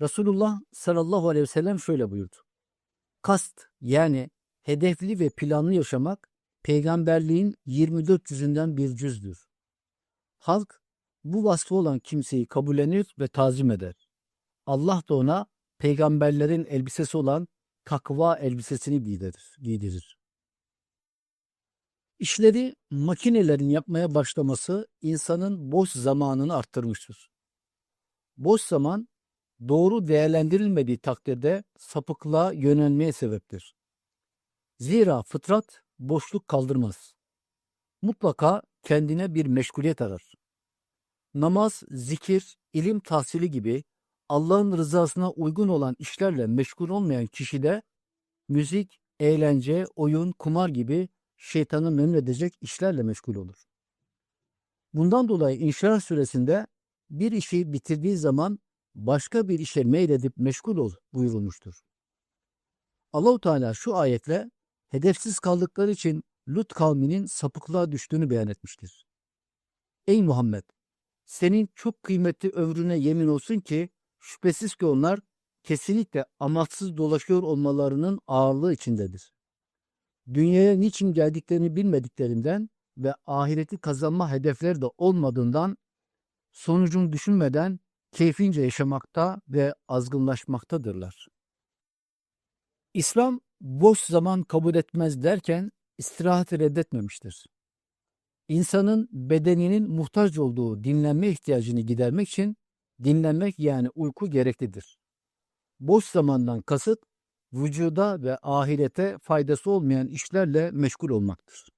Resulullah sallallahu aleyhi ve sellem şöyle buyurdu. Kast yani hedefli ve planlı yaşamak peygamberliğin 24 yüzünden bir cüzdür. Halk bu vasfı olan kimseyi kabullenir ve tazim eder. Allah da ona peygamberlerin elbisesi olan takva elbisesini giydirir. giydirir. İşleri makinelerin yapmaya başlaması insanın boş zamanını arttırmıştır. Boş zaman doğru değerlendirilmediği takdirde sapıklığa yönelmeye sebeptir. Zira fıtrat boşluk kaldırmaz. Mutlaka kendine bir meşguliyet arar. Namaz, zikir, ilim tahsili gibi Allah'ın rızasına uygun olan işlerle meşgul olmayan kişide müzik, eğlence, oyun, kumar gibi şeytanı memnun edecek işlerle meşgul olur. Bundan dolayı İnşirah suresinde bir işi bitirdiği zaman başka bir işe meyledip meşgul ol buyurulmuştur. Allahu Teala şu ayetle hedefsiz kaldıkları için Lut kavminin sapıklığa düştüğünü beyan etmiştir. Ey Muhammed! Senin çok kıymetli ömrüne yemin olsun ki şüphesiz ki onlar kesinlikle amaçsız dolaşıyor olmalarının ağırlığı içindedir. Dünyaya niçin geldiklerini bilmediklerinden ve ahireti kazanma hedefleri de olmadığından sonucunu düşünmeden keyfince yaşamakta ve azgınlaşmaktadırlar. İslam boş zaman kabul etmez derken istirahati reddetmemiştir. İnsanın bedeninin muhtaç olduğu dinlenme ihtiyacını gidermek için dinlenmek yani uyku gereklidir. Boş zamandan kasıt vücuda ve ahirete faydası olmayan işlerle meşgul olmaktır.